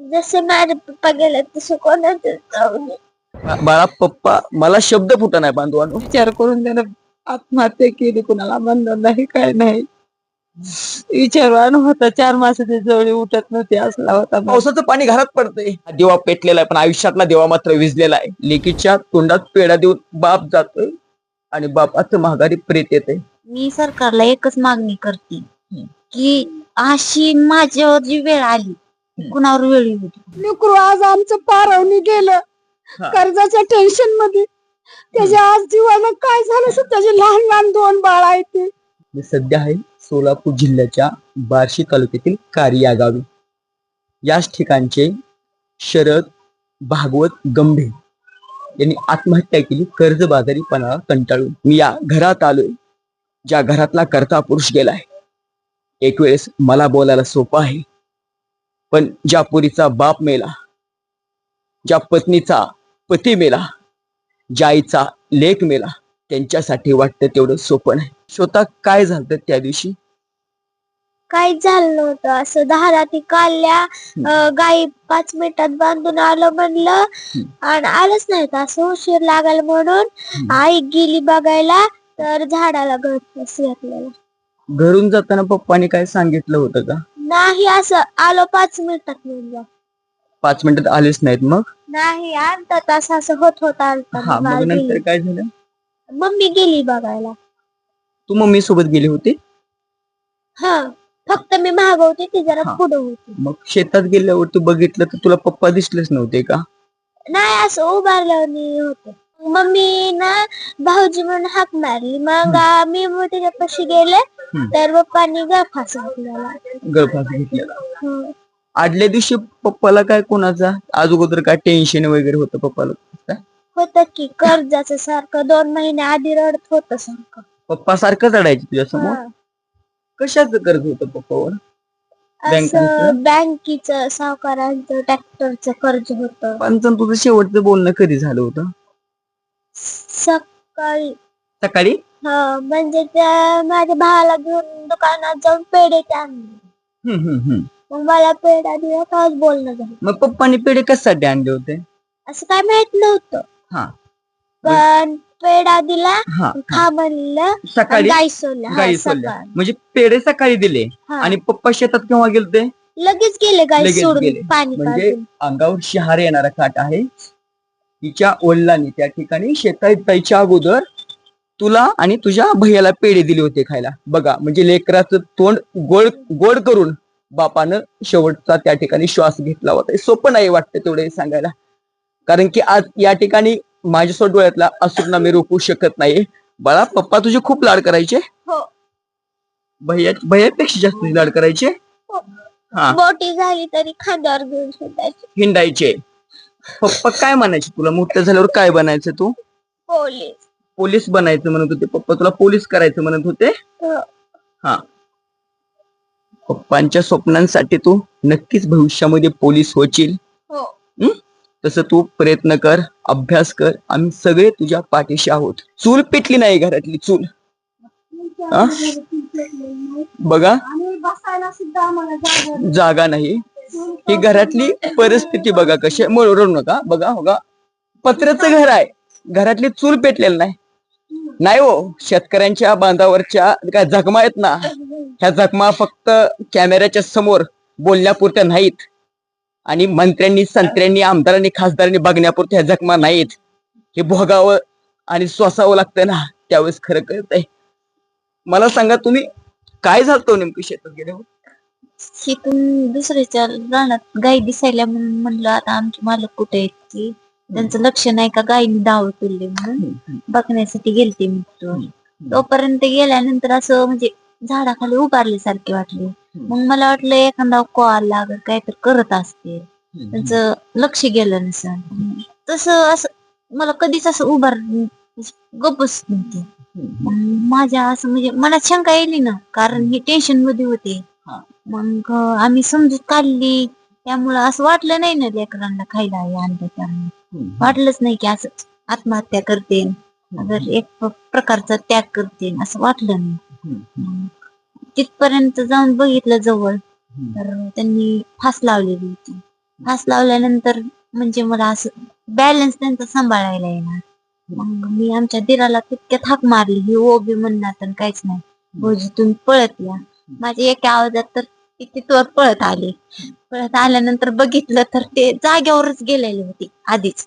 जसे माझे पप्पा गेले तसे कोणाचे बाळा पप्पा मला शब्द फुटा नाही बांधवानो. विचार करून त्यानं आत्महत्या केली कुणाला म्हणलं नाही काय नाही. विचारवान होता चार मासाची जवळ उठत नव्हती असला होता. पावसाचं पाणी घरात पडतंय. दिवा पेटलेला आहे पण आयुष्यातला देवा मात्र विजलेला आहे. लेकीच्या तोंडात पेढा देऊन बाप जातोय आणि बापाचं महागारी प्रेत येते मी सरकारला एकच मागणी करते की अशी माझ्यावर जी वेळ आली कुणावर वेळ दे. लेकरू आज आमचं पारवणी गेलं. कर्जाच्या टेन्शनमध्ये. त्याच्या आज जीवाला काय झालं त्याचे लहान लहान दोन बाळ आहेत ते. मी सध्या आहे सोलापूर जिल्ह्याच्या बार्शी तालुक्यातील कारी या गावी याच ठिकाणचे शरद भागवत गंभीर यांनी आत्महत्या केली कर्जबाजारीपणा कंटाळून. मी या घरात आलोय ज्या घरातला कर्ता पुरुष गेलाय एक वेळेस मला बोलायला सोपं आहे. पण ज्या पुरीचा बाप मेला ज्या पत्नीचा पती मेला ज्या आईचा लेख मेला त्यांच्यासाठी वाटतं तेवढं सोपं नाही. स्वतः काय झालं त्या दिवशी? काहीच झालं नव्हतं. असं दहा रात्री काढल्या गाई पाच मिनिटात बांधून आलं म्हणलं. आणि आलंच नाही. तर असं उशीर लागायला म्हणून आई गेली बघायला तर झाडाला गळत घातलेला घरून जाताना पप्पाने काय सांगितलं होतं का? नाही असं आलो पाच मिनिटात म्हणलं. पाच मिनिटात आलेच नाहीत मग? नाही अर्धा तास असं होत होत हा मग नंतर. काय झालं? मम्मी गेली बघायला. तू मम्मी सोबत गेली होती? हा फक्त मी महाग होती ती जरा हा. पुढे होती. मग शेतात गेल्यावर तू बघितलं तर तुला पप्पा दिसलेच नव्हते का? नाही असं उभारल्यावर होत. मम्मी ना भाऊजी म्हणून हाक मारली मग मी मग त्याच्यापाशी गेले. तर पप्पानी गळफास घातलेला गळफास घेतलेला. आदल्या दिवशी पप्पाला काय कोणाचा अगोदर काय टेन्शन वगैरे होतं पप्पाला? होतं की कर्जाचं सारखं दोन महिने आधी रडत होत सारखं पप्पा सारखं चढायचे तुझ्यासमोर हा. कशाचं कर्ज होतं पप्पावर असं बँकांचं? बँकेचं सावकारांचं ट्रॅक्टरचं कर्ज होत पंचन तुझं शेवटचं बोलणं कधी झालं होतं सकाळी. सकाळी? हा म्हणजे त्या माझ्या भावाला घेऊन दुकानात जाऊन पेढे ते आणले. हम्म, हम्म, हम्म. मग मला पेढा दिला तेव्हाच बोलणं झालं. मग पप्पानी पेढे कशासाठी आणले होते? असं काय माहीत नव्हतं. हा. पण पेढा दिला हा हा. खा म्हणलं सकाळी? गाई सोडल्या. हा, गाई सोडल्या. सकाळी. म्हणजे पेढे सकाळी दिले हा. आणि पप्पा शेतात केव्हा गेलते? लगेच गेले गाई लगेच सोडून गेले. पाणी म्हणजे काढून अंगावर शहार येणारा काट आहे. तिच्या वडिलांनी त्या ठिकाणी शेतात जायच्या अगोदर तुला आणि तुझ्या भैयाला पेढे दिले होते खायला. बघा म्हणजे लेकराचं तोंड गोड गोड करून बापानं शेवटचा त्या ठिकाणी श्वास घेतला होता. सोपं नाही वाटतं तेवढे सांगायला. कारण की आज या ठिकाणी माझ्या डोळ्यातला असूरना मी रोखू शकत नाही. बाळा पप्पा तुझे खूप लाड करायचे. हो. भैया भैयापेक्षा जास्त लाड करायचे? हो. हा. मोठी झाली तरी खांद्यावर घेऊन हिंडायचे. पप्पा काय म्हणायचे तुला? मोठं झाल्यावर काय बनायचं तू? पोलीस. पोलीस बनायचं म्हणत होते पप्पा. तुला पोलीस करायचं म्हणत होते? हो. हा. पप्पांच्या स्वप्नांसाठी तू नक्कीच भविष्यामध्ये पोलीस होशील. हो. तसं तू प्रयत्न कर अभ्यास कर. आम्ही सगळे तुझ्या पाठीशी आहोत. चूल पेटली नाही घरातली चूल? बघा. जागा नाही. ही घरातली परिस्थिती बघा कशी आहे. नका. बघा हो बघा पत्र्याचं घर आहे. घरातली चूल पेटलेलं नाही. नाही हो शेतकऱ्यांच्या बांधावरच्या काय जखमा आहेत ना ह्या जखमा फक्त कॅमेऱ्याच्या समोर बोलण्यापुरत्या नाहीत. आणि मंत्र्यांनी संत्र्यांनी आमदारांनी खासदारांनी बघण्यापुरत्या ह्या जखमा नाहीत. हे भोगावं आणि श्वासावं लागतं ना त्यावेळेस खरं कळत आहे मला सांगा तुम्ही काय झालं नेमकं शेतात गेल्यावर? शिकून दुसऱ्याच्या रानात गाई दिसायला म्हणून म्हणलं आता आमचे मालक कुठे आहेत की त्यांचं लक्ष नाही का? गायीने दाव तुलले म्हणून बघण्यासाठी गेलते मी तिथं. तोपर्यंत गेल्यानंतर असं म्हणजे झाडाखाली उभारले सारखे वाटले मग मला वाटलं एखादा कॉल लागत काहीतरी करत असते त्यांचं लक्ष गेलं नसेल. तसं असं मला कधीच असं उभार गपच नव्हते. माझ्या असं म्हणजे मनात शंका येईल ना कारण हे टेन्शनमध्ये होते. मग आम्ही समजूत काढली. त्यामुळं असं वाटलं नाही ना लेकरांना खायला आणलं त्यामुळे वाटलंच नाही की असं आत्महत्या करते. अगर एक प्रकारचा त्याग करते. असं वाटलं नाही. तिथपर्यंत जाऊन बघितलं जवळ. तर त्यांनी फास लावलेली होती. फास लावल्यानंतर म्हणजे मला असं बॅलन्स त्यांचा सांभाळायला येणार. मग मी आमच्या दिराला तितक्यात हाक मारली. ही ओबी म्हणणार तर काहीच नाही. भाऊजी तुम्ही पळत या. माझ्या एका आवाजात तर ती तिथवर पळत आली. पळत आल्यानंतर बघितलं तर ते जाग्यावरच गेलेले होते आधीच.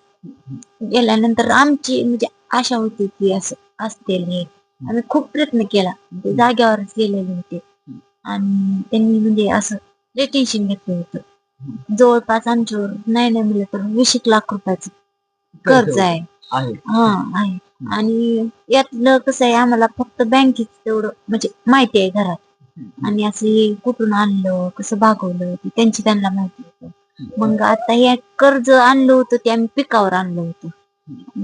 गेल्यानंतर आमची म्हणजे आशा होती की असं असतील हे. आम्ही खूप प्रयत्न केला. ते जाग्यावरच गेलेले होते. आणि त्यांनी म्हणजे असं लय टेन्शन घेतलं होतं. जवळपास आमच्यावर नाही नाही म्हणलं तर वीस एक लाख रुपयाचं कर्ज आहे. हा आहे. आणि यातलं कसं आहे आम्हाला फक्त बँकेच तेवढं म्हणजे माहिती आहे घरात. आणि असं हे कुठून आणलं कसं भागवलं ते त्यांची त्यांना माहिती होतं. मग आता हे कर्ज आणलं होतं ते आम्ही पिकावर आणलं होतं.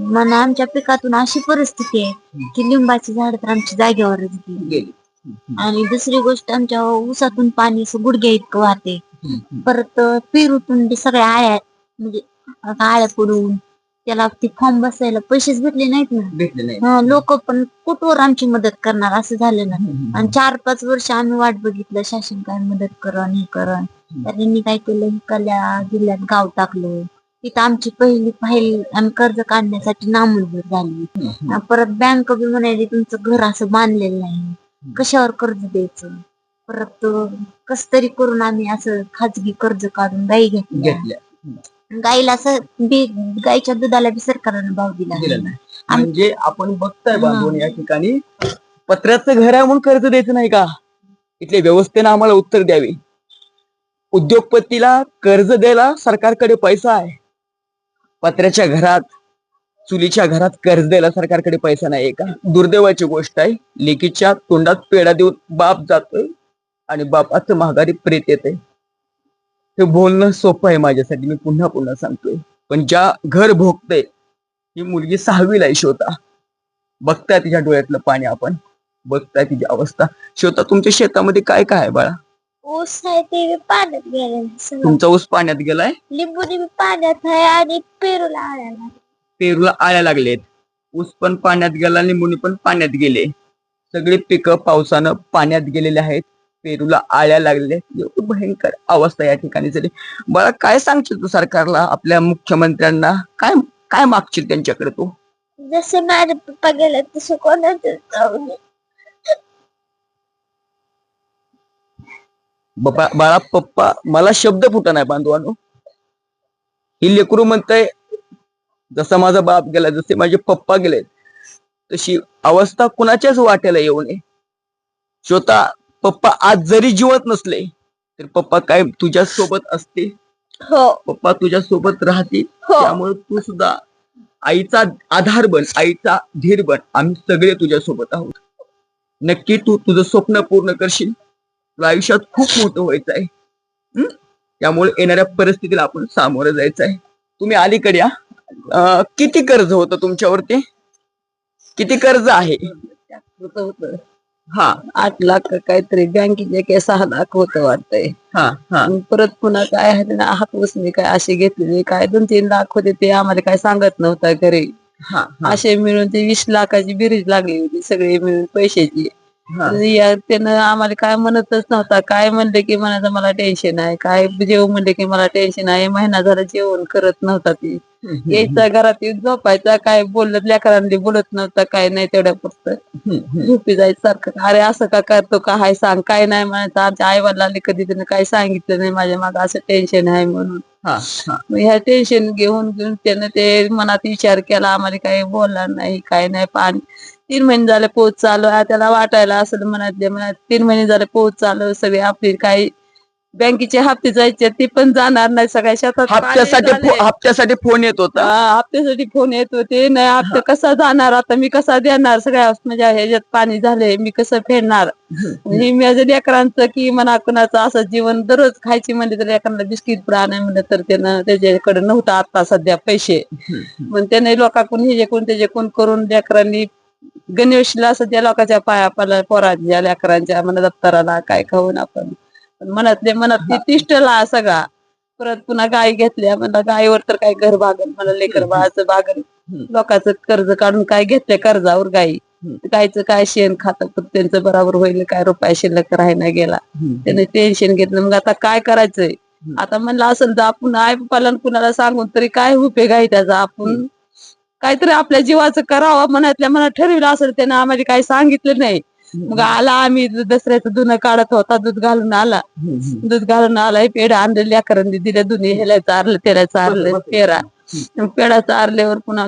मग आमच्या पिकातून अशी परिस्थिती आहे की लिंबाची झाड तर आमच्या जागेवरच गेली. आणि दुसरी गोष्ट आमच्या ऊसातून पाणी असं गुडघ्या इतकं वाहते. परत पेरूतून सगळ्या आळ्या म्हणजे आळ्या पडून त्याला ते फॉर्म बसायला पैसेच भेटले नाहीत ना. भेटले नाही लोक पण कुठवर आमची मदत करणार असं झालं ना. आणि चार पाच वर्ष आम्ही वाट बघितलं शासन काय मदत करण हे करण त्यांनी काय केलं इकडल्या जिल्ह्यात गाव टाकलं. तिथं आमची पहिली फाईल आम्ही कर्ज काढण्यासाठी नामंजूर झाली. परत बँक बी म्हणाली तुमचं घर असं बांधलेलं नाही. कशावर कर्ज द्यायचं? परत कस तरी करून आम्ही असं खाजगी कर्ज काढून घेतल्या. घेतल्या. गाईला असं बी गाईच्या दुधाला बी सरकारनं भाव दिला. नाही. म्हणजे आपण बघताय बांधून या ठिकाणी. पत्र्याचं घर आहे म्हणून कर्ज द्यायचं नाही का? इथल्या व्यवस्थेनं आम्हाला उत्तर द्यावे. उद्योगपतीला कर्ज द्यायला सरकारकडे पैसा आहे. पत्र्याच्या घरात चुलीच्या घरात कर्ज द्यायला सरकारकडे पैसा नाही का? दुर्दैवाची गोष्ट आहे. लेकीच्या तोंडात पेढा देऊन बाप जातोय आणि बापाचं माघारी प्रेत येते हे बोलणं सोपं आहे माझ्यासाठी मी पुन्हा पुन्हा सांगतोय. पण ज्या घर भोगते ही मुलगी सहावीला आहे श्रोता. बघताय तिच्या डोळ्यातलं पाणी आपण. बघताय तिची अवस्था. श्रोता तुमच्या शेतामध्ये काय काय आहे बाळा? ऊस आहे ते बी पाण्यात सगळं. तुमचा ऊस पाण्यात गेलाय? लिंबुनी बी पाण्यात आहे आणि पेरूला आळ्याला पेरूला आळ्या लागलेत. ऊस पण पाण्यात गेला लिंबुनी पण पाण्यात गेले. सगळे पिकं पावसानं पाण्यात गेलेले आहेत. पेरूला आळ्या लागले एवढी भयंकर अवस्था या ठिकाणी झाली. बाळा काय सांगशील तू सरकारला आपल्या मुख्यमंत्र्यांना? काय काय मागशील त्यांच्याकडे तू? जसे माझे पप्पा गेले तसे कोणाचे. बाबा बाळा पप्पा मला शब्द फुटा नाही बांधवानो. ही लेकरू म्हणतंय जसा माझा बाप गेला जसे माझे पप्पा गेले तशी अवस्था कुणाच्याच वाट्याला येऊ नये. श्रोता पप्पा आज जरी जिवत नसले तर पप्पा काय तुझ्या सोबत असते हो. पप्पा तुझ्या सोबत राहतील? हो. त्यामुळे तू सुद्धा आईचा आधार बन आईचा धीर बन. आम्ही सगळे तुझ्या सोबत आहोत. नक्की तू तुझं स्वप्न पूर्ण करशील. तुला आयुष्यात खूप मोठं व्हायचं आहे हं? त्यामुळे येणाऱ्या परिस्थितीला आपण सामोरं जायचं आहे तुम्ही अलीकडे या. अं, किती कर्ज होतं तुमच्यावरती? किती कर्ज आहे? होतं. हा आठ लाख का काहीतरी बँकेचे काय सहा लाख होतं वाटतंय. हा हा. परत पुन्हा काय आहे ना हात उसने काय असे घेतलेले काय दोन तीन लाख होते ते आम्हाला काय सांगत नव्हता घरी. हा हा, असे मिळून ते वीस लाखाची बेरीज लागली होती सगळे मिळून पैशाची. या- त्यानं आम्हाला काय म्हणतच नव्हता. काय म्हणले की म्हणायचं मला टेन्शन आहे. काय जेव म्हणले की मला टेन्शन आहे. महिना झाला जेवण करत नव्हता ती. यायचा घरात येऊन झोपायचा काय बोलत लेकरांनी बोलत नव्हता काय नाही तेवढ्या फक्त. झोपी जायचं सारखं अरे असं का करतो का हाय सांग काय नाही म्हणायचं. आमच्या आई वडिलांनी कधी त्यानं काय सांगितलं नाही माझ्या माग असं टेन्शन आहे म्हणून. ह्या टेन्शन घेऊन घेऊन त्यानं ते मनात विचार केला आम्हाला काही बोलला नाही काय नाही पाणी तीन महिने झाले पोहोच चालू आहे. त्याला वाटायला असं म्हणत म्हणत तीन महिने झाले पोहोच चालू सगळे. आपली काही बँकेचे हप्ते जायचे ते पण जाणार नाही. सगळ्या शेतात पाणी हप्त्यासाठी झालंय. फो- हप्त्यासाठी फोन येत होता? हा, हप्त्यासाठी फोन येत होते. नाही हप्ता कसा जाणार? आता मी कसा देणार? सगळ्या म्हणजे ह्याच्यात पाणी झाले मी कसं फेडणार? आणि माझ्या लेकरांचं की म्हणा कुणाचं असं जीवन दररोज खायची म्हणजे तर लेकरांना बिस्किट पुडा नाही म्हणलं तर त्यानं त्याच्याकडे नव्हता आता सध्या पैसे. मग त्याने लोकांकडून हे जे कोण त्याचे कोण करून लेकरांनी गणेशला असं त्या लोकांच्या पाया पडला पोरांच्या लेकरांच्या म्हणा दप्तराला काय खाऊन आपण. मनातले मनात तिष्ठला सगळा. परत पुन्हा गाय घेतल्या म्हणलं गायीवर तर काय घर बागल मला लेकर बाळाचं बागल लोकांचं कर्ज काढून काय घेतले कर्जावर गाई. गायचं काय शेण खातं पण त्यांचं बरोबर होईल काय? रुपया शिल्लक राहायला गेला. त्याने टेन्शन घेतलं मग आता काय करायचंय? आता म्हणलं असेल तर आपण आई पप्पाला कुणाला सांगून तरी काय उपयोग आहे त्याचा? आपण काहीतरी आपल्या जीवाचं करावं मनातल्या मनात ठरविलं असेल त्यानं आम्हाला काही सांगितलं नाही. मग आला आम्ही दसऱ्याचं धुणं काढत होता दूध घालून आला. दूध घालून आलाय पेढा आणले लेकरांनी दिले दोन्ही ह्याला चारलं त्याला चारलं पेरा पेढा. चारल्यावर पुन्हा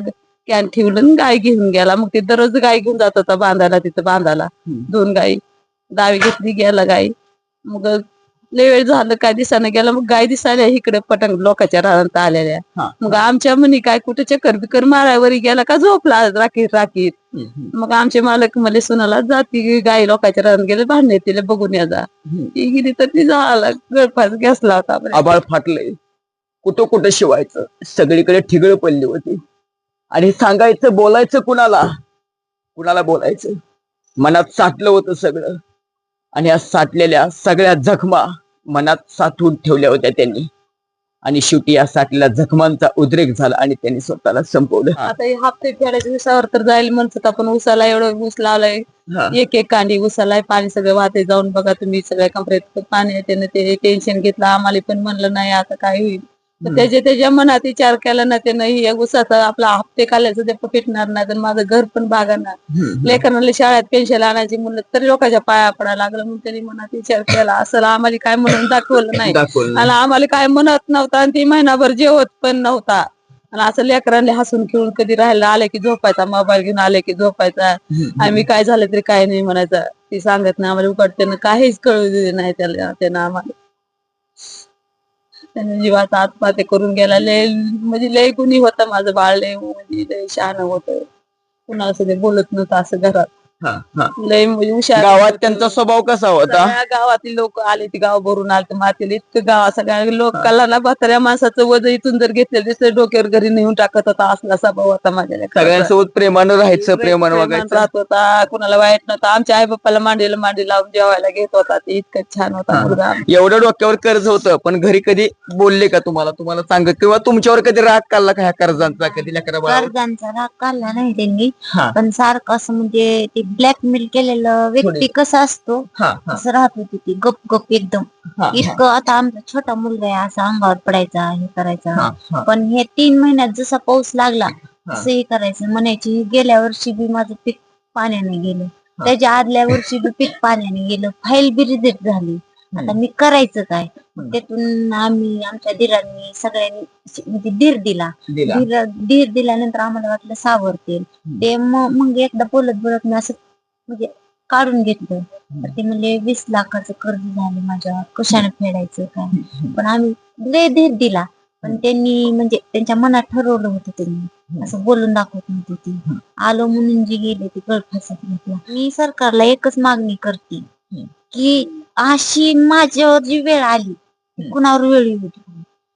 कॅन ठेवलं गाय घेऊन गेला. मग ते दररोज गाय घेऊन जात होता बांधायला तिथं बांधायला. दोन गाई दावी घेतली गेला गाई मग लय वेळ झालं काय दिसानं गेला मग गाय दिसायला इकडे पटंग लोकांच्या रानात आलेल्या. हा. मग आमच्या म्हणी काय कुठे चक्कर बिकर मारावरी गेला का झोपला राखीत राखीत? मग आमचे मालक मला सुनाला जाती गाई लोकांच्या रानात गेले भांडणे तिला बघून या जा. ती गेली तर ती झाला गळफास घेसला होता बरं. आबाळ फाटलंय. कुठं कुठं शिवायचं? सगळीकडे ठिगळ पडली होती. आणि सांगायचं बोलायचं कुणाला? कुणाला बोलायचं? मनात साठलं होतं सगळं. आणि या साठलेल्या सगळ्या जखमा मनात साठवून ठेवल्या होत्या त्यांनी. आणि शेवटी या साठलेल्या जखमांचा उद्रेक झाला आणि त्यांनी स्वतःला संपवलं. आता हे हप्ते फेडायच्या उसावर तर जाईल म्हणतात आपण. उसाला एवढं ऊस लावलाय. एक एक कांडी उसाला पाणी सगळं वाहते जाऊन बघा तुम्ही. सगळ्या कमरेत पाणी आहे. त्यानं ते टेन्शन घेतलं. आम्हाला पण म्हणलं नाही आता काय होईल? तर त्याच्या त्याच्या मनात विचार केला ना त्यानं हे उसाचा आपला हप्ते काढायचं ते फिटणार नाही तर माझं घर पण बागाणार. लेकरांना शाळेत पेन्शन आणायची म्हणलं तरी लोकांच्या पाया पडायला लागलं. म्हणून त्यांनी मनात विचार केला असं आम्हाला काय म्हणून दाखवलं नाही. आणि आम्हाला काय म्हणत नव्हता आणि ती महिनाभर जेवत पण नव्हता. आणि असं लेकरांना हसून खेळून कधी राहायला आले की झोपायचा मोबाईल घेऊन आले की झोपायचा. आम्ही काय झालं तरी काय नाही म्हणायचं. ती सांगत नाही आम्हाला उकड त्यानं काहीच कळू दिले नाही त्याला त्यानं आम्हाला. त्याने जीवाचा आत्महत्या करून गेला. लय म्हणजे लय गुणी होतं माझं बाळ लय म्हणजे लय शहाण होत. असं ते बोलत नव्हतं असं घरात. लय म्हणजे हुशार गावात त्यांचा स्वभाव कसा होता? सगळ्या गावातील लोक आले ते गाव भरून आले मातीला इतकं गाव सगळ्या लोकांना ना म्हाताऱ्या माणसाचं वज इथून जर घेतलं दिसलं डोक्यावर घरी नेऊन टाकत होता असला स्वभाव होता माझ्या लेकराचा. सगळ्यांसोबत प्रेमानं राहायचं प्रेमानं प्रेमानं वागायचं. राहत होता. कुणाला वाईट नव्हता. आमच्या आई बाप्पाला मांडीला मांडी लावून जेवायला घेत होता. ते इतकं छान होता. मुलगा. एवढं डोक्यावर कर्ज होतं पण घरी कधी बोलले का तुम्हाला? तुम्हाला सांग किंवा तुमच्यावर कधी राग काढला का ह्या कर्जांचा? कधी लेकरा? कर्जांचा राग काढला नाही त्यांनी. हा. पण सारखं असं म्हणजे ते ब्लॅकमेल केलेलं व्यक्ती. कसा असतो हा, हा, असं राहत होती ती गप गप एकदम इतकं आता आमचा छोटा मुलगा आहे असा अंगावर पडायचा हे करायचा. हा. पण हे तीन महिन्यात जसा पाऊस लागला तसं हे करायचं म्हणायची. गेल्या वर्षी बी माझं पीक पाण्याने गेलं. त्याच्या आदल्या वर्षी बी पीक पाण्याने गेलं. फाईल बी रिजेक्ट झाली. आता मी करायचं काय? त्यातून आम्ही आमच्या दिरांनी सगळ्यांनी म्हणजे धीर दिला दिला. धीर धीर दिल्यानंतर आम्हाला वाटलं सावरतील ते मग एकदा बोलत बोलत मी असं म्हणजे काढून घेतलं तर ते म्हणले वीस लाखाचं कर्ज झालं माझ्या कशाने फेडायचं काय पण आम्ही लय धीर दिला पण त्यांनी म्हणजे त्यांच्या मनात ठरवलं होतं त्यांनी असं बोलून दाखवत नव्हते ते आलो म्हणून जे गेले ते गळफासात घेतला मी सरकारला एकच मागणी करते की अशी माझ्यावर जी वेळ आली ती कुणावर वेळ येऊ.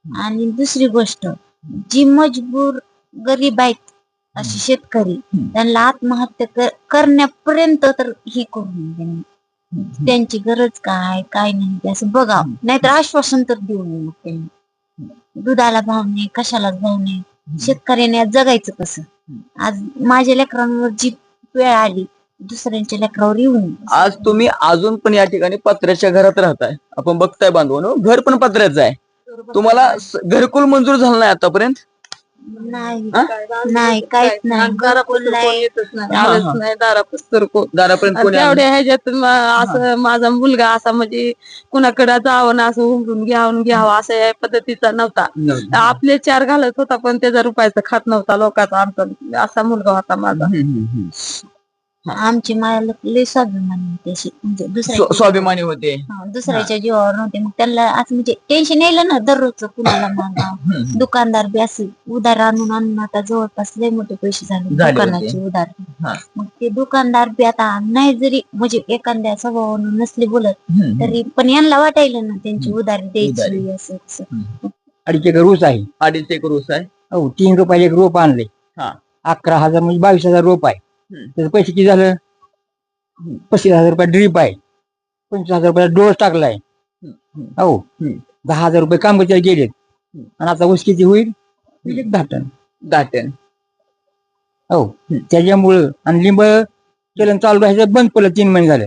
आणि दुसरी गोष्ट जी मजबूर गरीब आहेत असे शेतकरी त्यांना आत्महत्या कर- करण्यापर्यंत तर ही करू नये त्यांनी त्यांची गरज काय काय नाही ते असं बघावं. नाहीतर आश्वासन तर देऊ नये मग त्यांनी. दुधाला भाव नाही कशालाच भाव नाही? शेतकऱ्याने आज जगायचं कसं? आज माझ्या लेकरांवर जी वेळ आली दुसऱ्यांच्या लेकरावर येऊ नये. आज तुम्ही अजून पण या ठिकाणी पत्र्याच्या घरात राहताय. आपण बघताय बांधवनो घर पण पत्र्याचं आहे. तुम्हाला स- घरकुल मंजूर झालं नाही आतापर्यंत? नाही. नाही काहीच नाही. घरकुल नाही. हा, हा. कोण? दारापर्यंत कोणी आलं? तेवढ्या ह्याच्यात म- असं माझा मुलगा असा म्हणजे कुणाकडे जावं ना असं उमरून घ्यावून घ्यावं असं या पद्धतीचा नव्हता. आपले चार घालत होता पण त्याचा रुपयाचा खात नव्हता लोकांचा आमचा असा मुलगा होता माझा. हम्म, हम्म, हम्म. आमची मायाला लय स्वाभिमानी होती अशी म्हणजे स्व- दुसऱ्याच्या स्वाभिमानी होते हा, दुसऱ्याच्या जीवावर नव्हते मग त्यांना असं म्हणजे टेन्शन यायलं ना दररोजचं कुणाला मागा दुकानदार बी असं उधार आणून आणून आता जवळपास लय मोठे पैसे झाले झाले दुकानाचे. उधार हा. मग ते दुकानदार बी आता नाही जरी म्हणजे एखाद्या स्वभावानं नसले बोलत हम्म. तरी पण यांना वाटायलं ना त्यांची उधारी उधारी. द्यायची असं तसं. अडीच एकर ऊस आहे अडीच एक ऊस आहे हो तीन रुपयाला एक रोप आणले हा. अकरा हजार म्हणजे बावीस हजार रोप आहे. त्याचे पैसे किती झालं? पस्तीस हजार रुपये ड्रीप आहे. पंचवीस हजार रुपयाला डोस टाकलाय. हो. दहा हजार रुपये कामगार गेलेत. आणि आता ऊस किती होईल? होईल एक दहा टन. हो. त्याच्यामुळं आणि लिंब चलन चालू राहायचं बंद पडलं तीन महिने झाले.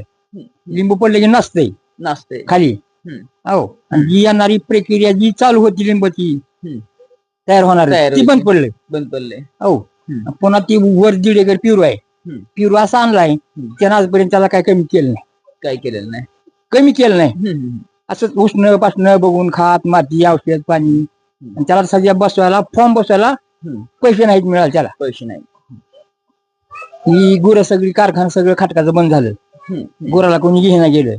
लिंबू पडले की नसतंय. नसते खाली. हो. आणि जी येणारी प्रक्रिया जी चालू होती लिंबाची. तयार होणार ती बंद. पडले. बंद पडले. हो. पुन्हा ती वर दीड एकर पिरू आहे. हम्म. पिरू असा आणलाय त्यानं आजपर्यंत त्याला काय कमी केलं नाही. काय केलेलं नाही? कमी केलं नाही. असंच उष्ण पासणं बघून खात माती औषध पाणी. आणि त्याला सध्या बसवायला फॉर्म बसवायला. पैसे नाहीत मिळाले त्याला. पैसे नाही ही गुरं सगळी कारखाना सगळं खटकाचं बंद झालं. गुराला कोणी घेणं गेलं.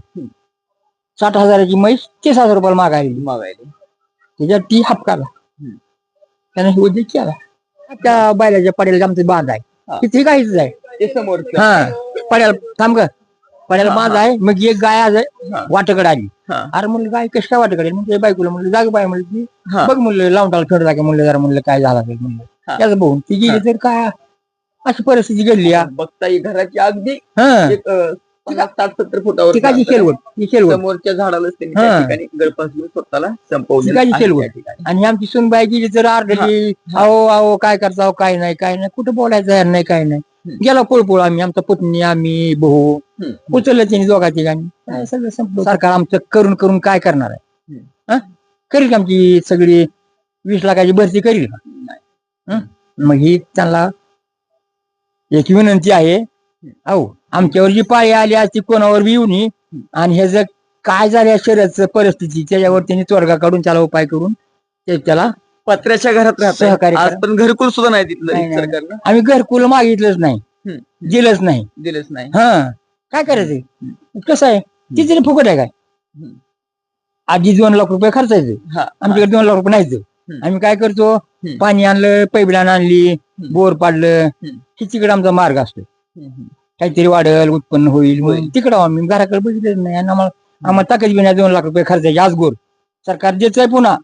साठ हजाराची म्हैस तीस हजार रुपयाला मागायली. मागायले. त्याच्यात ती हपकाला. त्याने उद्योग केला. त्या बैलाच्या पड्याला आमचं बांध. आहे. तिथे काहीच आहे समोर हा पड्याला थांब ग. पड्याला हा. आहे मग एक गाय आज आहे. वाटकडे आली. हा. अरे म्हणलं गाय कशी काय वाटकडे म्हणजे बायकोला म्हणलं जाग बाय म्हणलं ती. हा. बघ म्हणलं लावून टाला खेळ जागे म्हणलं जरा म्हणलं काय झालं असेल म्हणलं. त्याचं बघून ती गेली तर काय? अशी परिस्थिती घडली बघता ही घराची अगदी हा. एक अं, पन्नास साठ सत्तर फुटावर ती काची शेलवट ती शेलवट समोरच्या झाडालाच त्यांनी त्या हा. ठिकाणी गळपासून स्वतःला संपवले शेलवट आणि आमची सुनबाई गेली तर आरडली अहो अहो काय करता अहो, काय नाही काय नाही कुठं बोलायचं यार नाही काय नाही. गेला पोळपोळ आम्ही आमचा पुतणी आम्ही भाऊ उचललं त्यांनी दोघा ठिकाणी काय सगळं संपलं. सरकार आमचं करून करून काय करणार आहे. हं? करील का आमची सगळी वीस लाखाची भरती करील का? हं? मग ही त्यांना एक विनंती आहे. अहो आमच्यावर जी पाळी आली आज ती कोणावर बी येऊ नये. आणि हे जर काय झालं या शरीराचं परिस्थिती त्याच्यावर त्यांनी तोडगा काढून त्याला उपाय करून ते त्याला पत्र्याच्या घरात राहत सहकार्य आज. पण घरकुल सुद्धा नाही नाही, सरकारनं? आम्ही घरकुल मागितलंच नाही. हम्म. दिलंच नाही. दिलंच नाही. हा. काय करायचं? कसं आहे? ती तरी फुकट आहे काय? हम्म. आधी दोन लाख रुपये खर्चायचे हा. आमच्याकडे दोन लाख रुपये नाहीच हम्म. आम्ही काय करतो? हम्म. पाणी आणलं पैबलान आणली बोर पाडलं. हम्म. की तिकडे आमचा मार्ग असतो हम्म. काहीतरी वाढेल उत्पन्न होईल होईल. होईल. तिकडं आम्ही घराकडे बघितलंच नाही. आणि आम्हाला आम्हाला ताकद बी नाही दोन लाख रुपये खर्चायचे आज गोर. सरकार देतोय पुन्हा.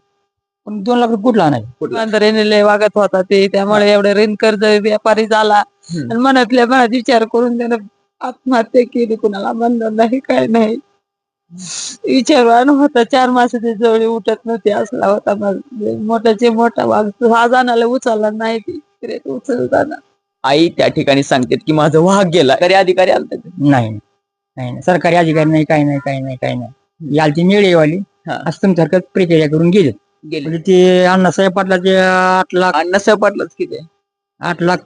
पण दोन लाख रुपये कुठला? आणायचं? बांधरेने लय वागत होता ते त्यामुळे एवढे ऋण कर्ज व्यापारी झाला. आणि मनातल्या मनात विचार करून त्यानं आत्महत्या केली कुणाला म्हणलं नाही काय नाही. विचारवान होता चार मासाची जवळ उठत नव्हती असला होता मोठाचे मोठा वाघ हा जाणाला उचलला नाही ती उचलताना आई त्या ठिकाणी सांगतात की माझा वाघ गेला. तरी अधिकारी आलते नाही नाही नाही. सरकारी अधिकारी नाही काही नाही काही नाही काही नाही. यालती मिळेवाली. हा. असं तुमच्यासारखं प्रक्रिया करून गेले गेले म्हणजे ते अण्णासाहेब पाटलाचे आठ लाख अण्णासाहेब पाटलाच किती आहे? आठ लाख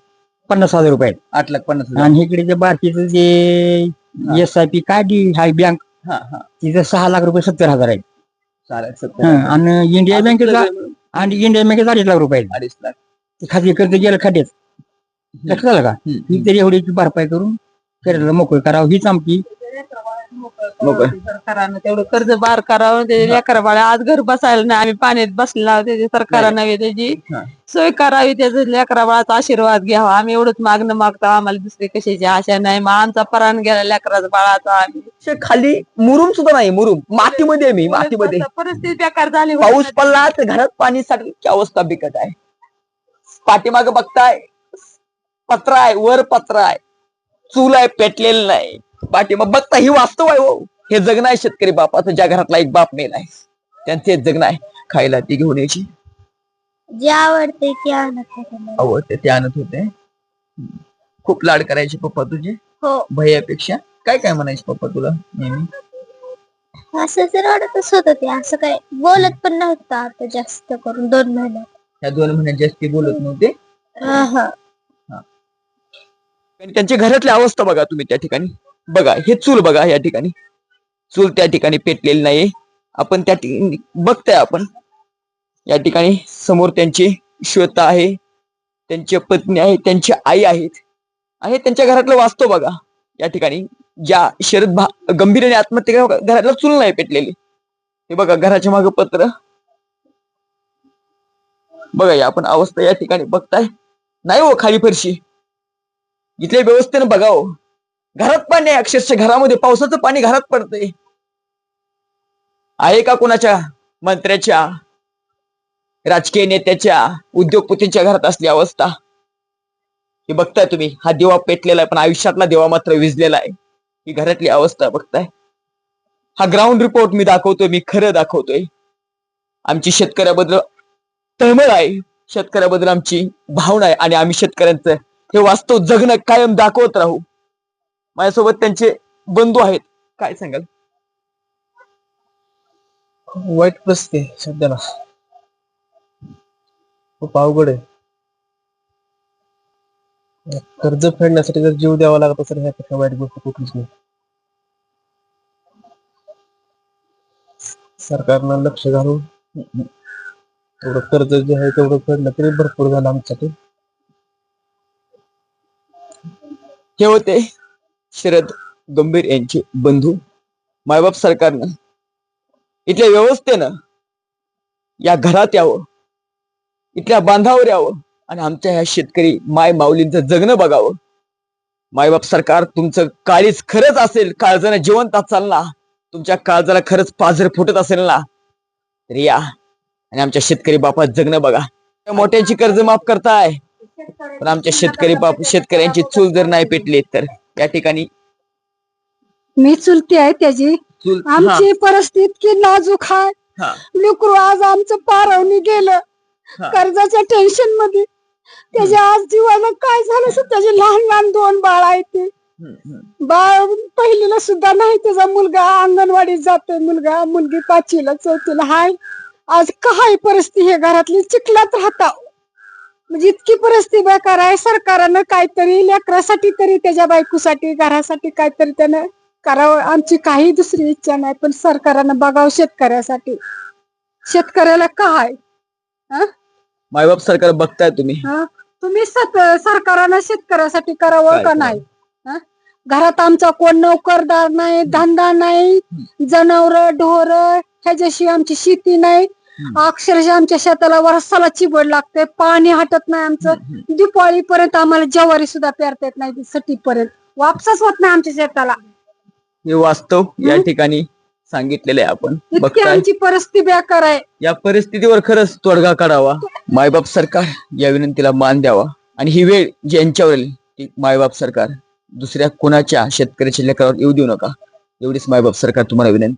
पन्नास हजार रुपये आहेत. आठ लाख पन्नास हजार. आणि इकडे जे बाकीचं जे. एस आय पी काय डी हाय बँक हा हा तिथं सहा लाख रुपये सत्तर हजार आहेत चालेल सत्तर हं. आणि इंडिया बँकेचा आणि इंडिया बँकेचा अडीच लाख रुपये आहेत अडीच लाख ते खाते कर्ज गेलं खात्यात लक्षात आलं का हम्म. ही तरी एवढी भरपाई करून शरीराला मोकळ करावं हीच आमची मोकळं. सरकारनं तेवढं कर्ज बार करावं त्याचे लेकर बाळा आज घर बसायला नाही आम्ही पाण्यात बसलेला त्याची सरकारनं त्याची. सोय करावी त्याचं लेकरा बाळाचा आशीर्वाद घ्यावा आम्ही एवढंच मागणं मागतो आम्हाला दुसरी कशाची आशा नाही मग आमचा पराण गेला लेकराचा बाळाचा. आम्ही खाली मुरुम सुद्धा नाही मुरुम. मातीमध्ये मी मातीमध्ये. परिस्थिती बेकार झाली पाऊस पडला तर घरात पाणी साठण्याची अवस्था बिकट आहे. पाठीमाग बघताय पत्रा आहे वर पत्रा आहे चूल आहे पेटलेलं नाही. पाठीमाग बघता ही वास्तव आहे हो. हे जगणं आहे शेतकरी बापाचं ज्या घरातला एक बाप मेला आहे. त्यांचे जगणं आहे खायला ती घेऊन यायची. जे आवडते ते आणत होते. आवडते ते आणत होते. खूप लाड करायचे पप्पा तुझे. हो. भैयापेक्षा. काय काय म्हणायचे पप्पा तुला नेहमी? असंच रडतच होत ते असं काय बोलत पण नव्हतं आता जास्त करून दोन महिन्यात. या दोन महिन्यात जास्ती बोलत नव्हते? हा हा. आणि त्यांच्या घरातली अवस्था बघा तुम्ही त्या ठिकाणी. बघा हे चूल बघा या ठिकाणी. चूल त्या ठिकाणी पेटलेली नाही आपण त्या ठिकाणी बघताय आपण. या ठिकाणी समोर त्यांची श्वेता आहे त्यांची पत्नी आहे त्यांची आई आहेत. आणि त्यांच्या घरातलं वाचतो बघा. या ठिकाणी ज्या शरद भा गंभीर आत्महत्या घरातलं चूल नाही पेटलेली. हे बघा घराच्या मागे पत्र. बघा या आपण अवस्था या ठिकाणी बघताय. नाही हो खाली फरशी. इथल्या व्यवस्थेनं बघावं हो. घरात पाणी आहे अक्षरशः घरामध्ये पावसाचं पाणी घरात पडतंय. आहे का कोणाच्या? मंत्र्याच्या राजकीय नेत्याच्या उद्योगपतींच्या घरात असली अवस्था? हे बघताय तुम्ही हा दिवा पेटलेला आहे पण आयुष्यातला देवा मात्र विजलेला आहे. ही घरातली अवस्था बघताय. हा ग्राउंड रिपोर्ट मी दाखवतोय मी खरं दाखवतोय. आमची शेतकऱ्याबद्दल तळमळ आहे शेतकऱ्याबद्दल आमची भावना आहे आणि आम्ही शेतकऱ्यांचं हे वास्तव जगणं कायम दाखवत राहू. माझ्यासोबत त्यांचे बंधू आहेत. काय सांगाल? वाईट परिस्थिती आहे सध्याला. खूप अवघड आहे. कर्ज फेडण्यासाठी जर जीव द्यावा लागत असेल ह्यापेक्षा वाईट गोष्ट कुठलीच नाही. सरकारनं लक्ष घालून तेवढं कर्ज जे आहे तेवढं फेडलं तरी भरपूर झालं आमच्यासाठी. हे होते शरद गंभीर यांचे बंधू मायबाप सरकारनं इथल्या व्यवस्थेनं या घरात यावं इथल्या बांधावर यावं आणि आमच्या ह्या शेतकरी माय माऊलींचं जगणं बघावं. मायबाप सरकार तुमचं काळीच खरंच असेल काळजानं जिवंत असाल ना तुमच्या काळजाला खरंच पाझर फुटत असेल ना तर या आणि आमच्या शेतकरी बापा जगणं बघा. मोठ्यांची कर्ज माफ करताय पण आमच्या शेतकरी बाप शेतकऱ्यांची चूल जर नाही पेटली तर? या ठिकाणी? मी चुलती आहे त्याची. चूल हा, आमची परिस्थिती इतकी नाजूक आहे हा. लेकरू आज आमचं पारवणी गेलं. हा. कर्जाच्या टेन्शनमध्ये. त्याच्या आज जीवाला काय झालं असं त्याचे लहान लहान दोन बाळ आहेत ते. हम्म, हम्म. बाळ पहिलीला सुद्धा नाही. त्याचा मुलगा अंगणवाडीत जातोय. मुलगा मुलगी पाचवीला चौथीला. हाय. आज काय परिस्थिती? हे घरातली चिखलात राहता. म्हणजे इतकी परिस्थिती बेकार आहे. सरकारनं काहीतरी लेकरासाठी तरी त्याच्या बायकोसाठी घरासाठी काहीतरी त्यानं करावं. आमची काही दुसरी इच्छा नाही पण सरकारनं बघावं शेतकऱ्यासाठी. शेतकऱ्याला काय? मायबाप सरकार बघताय तुम्ही. हा? तुम्ही सरकारनं शेतकऱ्यासाठी करावं का नाही? हा? घरात आमचा कोण नोकरदार नाही धंदा नाही जनावर ढोर ह्याच्याशी आमची शेती नाही. अक्षरशः आमच्या शेताला वर्षाला चिबड लागते पाणी हटत नाही आमचं. दिपाळी पर्यंत आम्हाला ज्वारी सुद्धा पेरता येत नाही सटी पर्यंत वापसच होत नाही आमच्या शेताला. हे वास्तव या. ठिकाणी सांगितलेले आहे आपण. इतकी आमची परिस्थिती बेकार आहे. या परिस्थितीवर खरंच तोडगा काढावा. मायबाप सरकार या विनंतीला मान द्यावा. आणि ही वेळ जी यांच्यावर आली ती मायबाप सरकार. दुसऱ्या कोणाच्या शेतकऱ्याच्या लेकरावर येऊ देऊ नका. एवढीच मायबाप सरकार तुम्हाला विनंती.